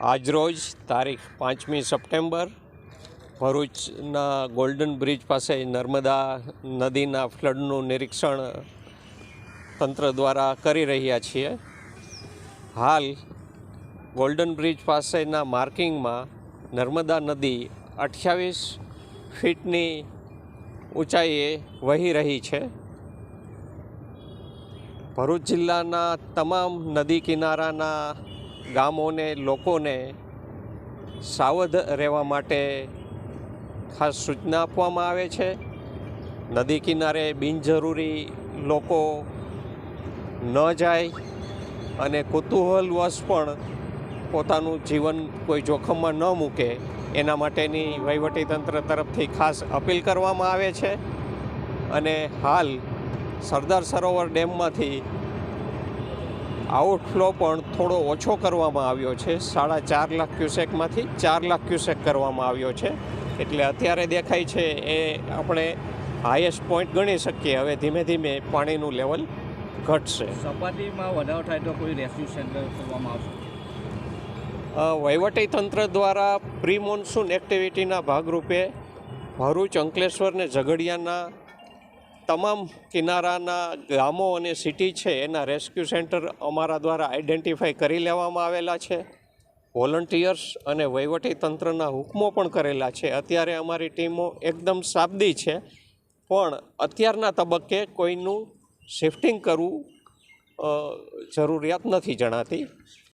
આજરોજ તારીખ પાંચમી સપ્ટેમ્બર, ભરૂચના ગોલ્ડન બ્રિજ પાસે નર્મદા નદીના ફ્લડનું નિરીક્ષણ તંત્ર દ્વારા કરી રહ્યા છીએ. હાલ ગોલ્ડન બ્રિજ પાસેના માર્કિંગમાં નર્મદા નદી અઠ્યાવીસ ફીટની ઊંચાઈએ વહી રહી છે. ભરૂચ જિલ્લાના તમામ નદી કિનારાના ગામોને, લોકોને સાવધ રહેવા માટે ખાસ સૂચના આપવામાં આવે છે. નદી કિનારે બિનજરૂરી લોકો ન જાય અને કુતૂહલવશ પણ પોતાનું જીવન કોઈ જોખમમાં ન મૂકે, એના માટેની વહીવટીતંત્ર તરફથી ખાસ અપીલ કરવામાં આવે છે. અને હાલ સરદાર સરોવર ડેમમાંથી આઉટફ્લો પણ થોડો ઓછો કરવામાં આવ્યો છે. સાડા ચાર લાખ ક્યુસેકમાંથી ચાર લાખ ક્યુસેક કરવામાં આવ્યો છે. એટલે અત્યારે દેખાય છે એ આપણે હાઈએસ્ટ પોઈન્ટ ગણી શકીએ. હવે ધીમે ધીમે પાણીનું લેવલ ઘટશે. સપાટીમાં વધારો થાય તો કોઈ રેસ્ક્યુ સેન્ટર ખોલવામાં આવશે? વહીવટી તંત્ર દ્વારા પ્રી મોન્સૂન એક્ટિવિટીના ભાગરૂપે ભરૂચ અંકલેશ્વર ને ઝઘડિયાના તમામ કિનારાના ગામો અને સિટી છે, એના રેસ્ક્યુ સેન્ટર અમારા દ્વારા આઈડેન્ટિફાઈ કરી લેવામાં આવેલા છે. વોલન્ટિયર્સ અને તંત્રના હુકમો પણ કરેલા છે. અત્યારે અમારી ટીમો એકદમ સાબદી છે, પણ અત્યારના તબક્કે કોઈનું શિફ્ટિંગ કરવું જરૂરિયાત નથી જણાતી.